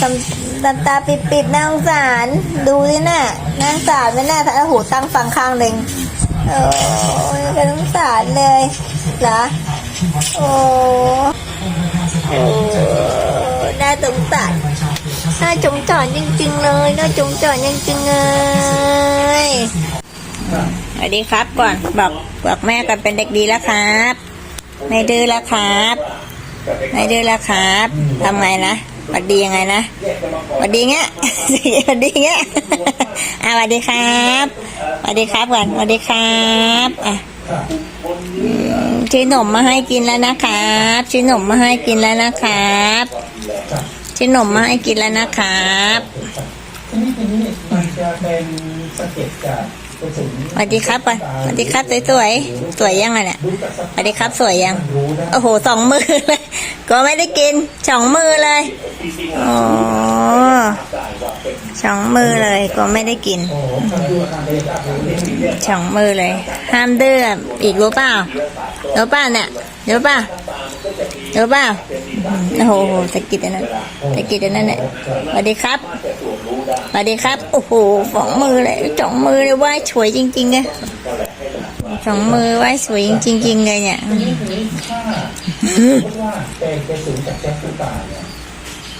ทำตาตาปิดปิดๆน่าสงสารดูสิน่ะน่าสงสารไม่น่าถ้าโอ้โหตั้งฟังข้างหนึ่งโอ้ยก็สงสารเลยเหรอโอ้โอ้น่าสงสารน่าจงจอนจริงๆเลยน่าจงจอนจริงๆเลยสวัสดีครับก่อนบอกบอกแม่ก่อนเป็นเด็กดีแล้วครับ ไม่ดื้อแล้วครับ ไม่ดื้อแล้วครับทำไงนะ หวัดดียังไงนะหวัดดีเงี้ยหวัดดีเงี้ยอะหวัดดีครับหวัดดีครับก่อนหวัดดีครับอะชิ้นหนมมาให้กินแล้วนะครับชิ้นหนมมาให้กินแล้วนะครับชิ้นหนมมาให้กินแล้วนะครับ ทีนี้ทีนี้มันจะเป็น สวัสดีครับก่อนสวัสดีครับสวยสวยๆ สวยยังไงเนี่ยสวัสดีครับสวยยัง โอ้โหสองมือเลย ก็ไม่ได้กินสองมือเลยอ๋อสองมือเลย ก็ไม่ได้กินสองมือเลย ห้ามดื้ออีกรู้เปล่ารู้เปล่าเนี่ยรู้เปล่ารู้เปล่าโอ้โหตะกิดอันนั้นตะกิดอันนั้นเนี่ยสวัสดีครับ สวัสดีครับ โอ้โหสองมือเลยสองมือเลยไหว้สวยจริงๆเลยสองมือไหว้สวยจริงๆเลยเนี่ยนี้ทีนี้ถ้าพูดว่าเป็นกระสุนจากแก๊สน้ำตาเนี่ย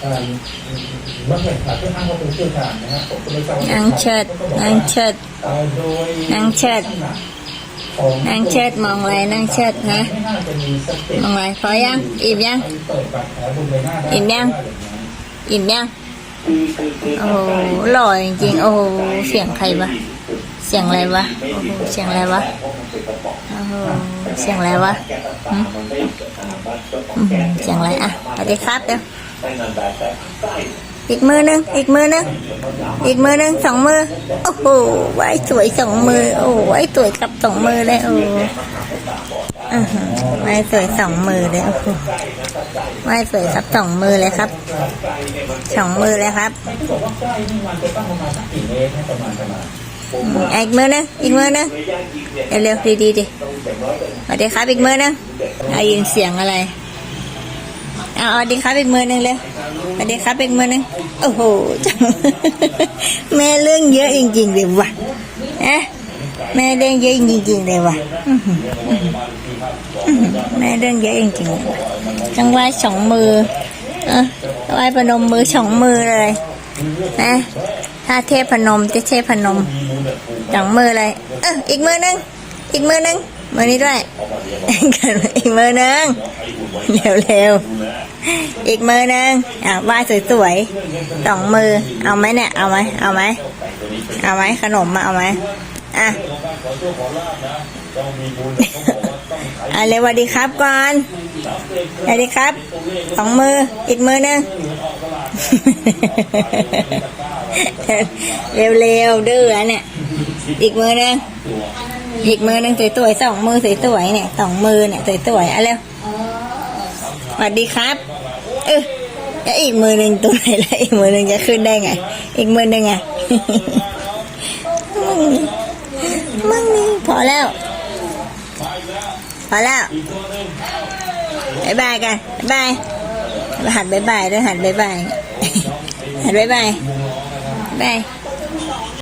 เอ่อเมื่อเห็นข่าวที่อ้างว่าเป็นเชี่ยวชาญนะฮะผมก็ไม่ทราบว่านางเชิดนางเชิดเอ่อโดยนางเชิดของนางเชิดมองอะไรนางเชิดนะมองอะไรพอยังอิ่มยังอิ่มยังอิ่มยัง โอ้โหหล่อจริงๆ โอ้โห เสียงใครวะ เสียงอะไรวะ โอ้โห เสียงอะไรวะ โอ้โห เสียงอะไรวะเสียงอะไรอะสวัสดีครับเดี๋ยวอีกมือหนึง อีกมือหนึง อีกมือหนึงสองมือ โอ้โหไว้สวยสองมือ โอ้ไว้สวยกับสองมือเลยโอ้อือหือไว้สวยสองมือเลยโอ้โห ไว้สวยครับสองมือเลยครับสองมือเลยครับอีกมือหนึงอีกมือหนึงเร็วๆดีดีๆดิสวัสดีครับอีกมือหนึงได้ยินเสียงอะไรเอาสวัสดีครับอีกมือหนึงเร็วสวัสดีครับอีกมือหนึงโอ้โหแม่เรื่องเยอะจริงๆเลยว่ะเอ๊ะ แม่เรื่องเยอะจริงๆเลยว่ะแม่เรื่องเยอะจริงๆจังไหวสองมือเออไหวประนมมือสองมือเลยนะถ้าเทพนมจะเทพนมสองมือเลย เอออีกมือหนึงอีกมือหนึงมือนี้ด้วยอีกมือหนึงเร็วๆอีกมือหนึงอะวาดสวยๆสองมือ เอาไหมเนี่ยเอาไหมเอาไหมเอาไหมขนมมาเอาไหม อะอะเรวสวัสดีครับก่อนสวัสดีครับสองมืออีกมือหนึงเร็วๆดื้อเนี่ยอีกมือหนึงอีกมือหนึงสวยๆสองมือสวยๆเนี่ยสองมือเนี่ยสวยๆอะเร็วสวัสดีครับ เออแล้วอีกมือหนึ่งตัวไหนแล้วอีกมือหนึ่งจะขึ้นได้ไง อีกมือหนึ่งอะมึงนี่มึงนี่ พอแล้ว พอแล้วบายบายกันบายบายหันบายบายด้วยหันบายบายหันบายบายบาย